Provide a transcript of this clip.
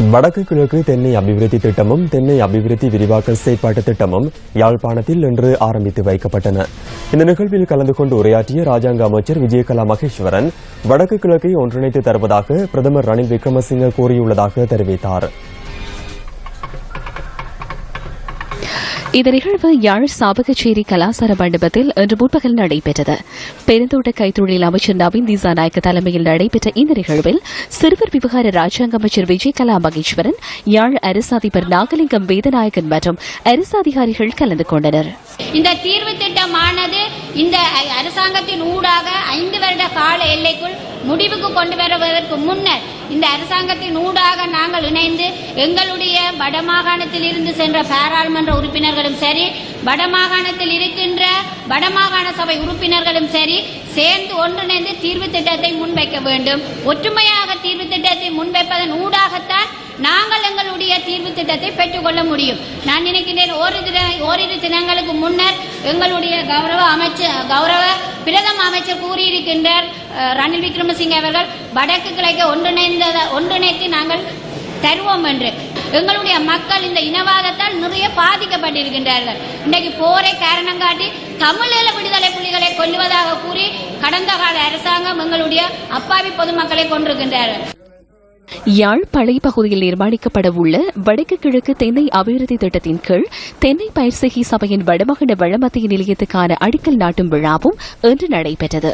வடக்கு கிழக்கு தென்னை அபிவிருத்தி திட்டமும் தென்னை அபிவிருத்தி விரிவாக்க செயற்பாட்டு திட்டமும் யாழ்ப்பாணத்தில் இன்று ஆரம்பித்து வைக்கப்பட்டன. இந்த நிகழ்வில் கலந்து கொண்டு உரையாற்றிய ராஜாங்க அமைச்சர் விஜயகலா மகேஸ்வரன் வடக்கு கிழக்கை ஒன்றிணைத்து தருவதாக பிரதமர் ரணில் விக்ரமசிங்க கூறியுள்ளதாக தெரிவித்தார். இந்த நிகழ்வு யாழ் சாவகச்சேரி கலாசார மண்டபத்தில் இன்று முற்பகல் நடைபெற்றது. பெருந்தோட்ட கைத்தொழில் அமைச்சர் நவீன் திசாநாயக்க தலைமையில் நடைபெற்ற இந்த நிகழ்வில் சிறுவர் விவகார ராஜாங்க அமைச்சர் விஜய் கலா மகேஸ்வரன் யாழ் அரசு அதிபர் நாகலிங்கம் வேதநாயகன் மற்றும் அரசு அதிகாரிகள் கலந்து கொண்டனர். இந்த தீர்வு திட்டமானது இந்த அரசாங்கத்தின் ஊடாக ஐந்து வருட கால எல்லைக்குள் முடிவுக்கு கொண்டு வருவதற்கு முன்னர் இந்த அரசாங்கத்தின் ஊடாக நாங்கள் இணைந்து எங்களுடைய வடமாகாணத்தில் இருந்து சென்ற பாராளுமன்ற உறுப்பினர்களும் சரி வடமாகாணத்தில் இருக்கின்ற வடமாகாண சபை உறுப்பினர்களும் சரி சேர்ந்து ஒன்றிணைந்து தீர்வு திட்டத்தை முன்வைக்க வேண்டும். ஒற்றுமையாக தீர்வு திட்டத்தை முன்வைப்பதன் ஊடாகத்தான் நாங்கள் எங்களுடைய தீர்வு திட்டத்தை பெற்றுக்கொள்ள முடியும். நான் நினைக்கின்றேன் ஓரிரு தின- ஓரிரு தினங்களுக்கு முன்னர் எங்களுடைய கௌரவ அமைச்சர் கௌரவ பிரதம அமைச்சர் கூறியிருக்கின்றார் ரணில் விக்ரமசிங்க அவர்கள். வடக்கு கிழக்கை ஒன்றிணைந்த ஒன்றிணைத்து நாங்கள் தருவோம் என்று. எங்களுடைய மக்கள் இந்த இனவாதத்தால் நிறைய பாதிக்கப்பட்டிருக்கின்றார்கள். இன்றைக்கு போரை காரணம் காட்டி தமிழீழ விடுதலை புலிகளை கொல்லுவதாக கூறி கடந்த கால அரசாங்கம் எங்களுடைய அப்பாவி பொதுமக்களை கொண்டிருக்கின்றார்கள் யாழ் பழைய பகுதியில் நிர்மாணிக்கப்பட உள்ள வடக்கு கிழக்கு தென்னை அபிவிருத்தி திட்டத்தின் கீழ் தென்னை பயிர்சகி சபையின் வடமகன வளமத்திய நிலையத்துக்கான அடிக்கல் நாட்டும் விழாவும் இன்று நடைபெற்றது.